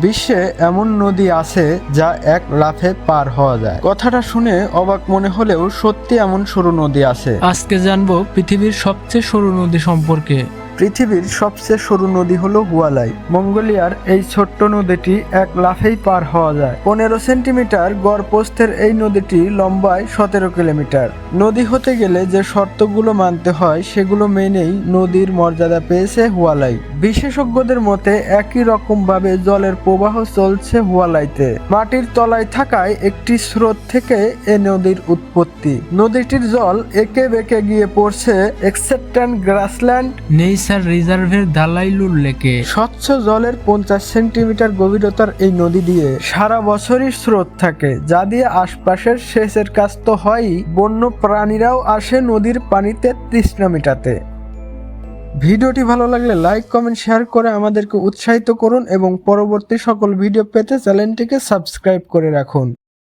বিশ্বে এমন নদী আছে যা এক লাফে পার হওয়া যায়। কথাটা শুনে অবাক মনে হলেও সত্যি এমন সরু নদী আছে। আজকে জানব পৃথিবীর সবচেয়ে সরু নদী সম্পর্কে। পৃথিবীর সবচেয়ে সরু নদী হলো হুয়ালাই। মঙ্গোলিয়ার এই ছোট্ট নদীটি এক লাফেই পার হওয়া যায়। পনেরো সেন্টিমিটার গড় প্রস্থের এই নদীটি লম্বায় সতেরো কিলোমিটার। নদী হতে গেলে যে শর্তগুলো মানতে হয় সেগুলো মেনেই নদীর মর্যাদা পেয়েছে হুয়ালাই। বিশেষজ্ঞদের মতে একই রকম ভাবে জলের প্রবাহ চলছে হুয়ালাইতে। মাটির তলায় থাকায় একটি স্রোত থেকে এ নদীর উৎপত্তি। নদীটির জল একে বেঁকে গিয়ে পড়ছে এক্সেপ্টেন্ট গ্রাসল্যান্ড নেইসার রিজার্ভের দালাইলুর লেকে স্বচ্ছ জলের পঞ্চাশ সেন্টিমিটার গভীরতার এই নদী দিয়ে সারা বছরই স্রোত থাকে, যা দিয়ে আশপাশের সেচের কাজ তো হয়ই, বন্য প্রাণীরাও আসে নদীর পানিতে তৃষ্ণা মেটাতে। ভিডিওটি ভালো লাগলে লাইক, কমেন্ট, শেয়ার করে আমাদেরকে উৎসাহিত করুন এবং পরবর্তী সকল ভিডিও পেতে চ্যানেলটিকে সাবস্ক্রাইব করে রাখুন।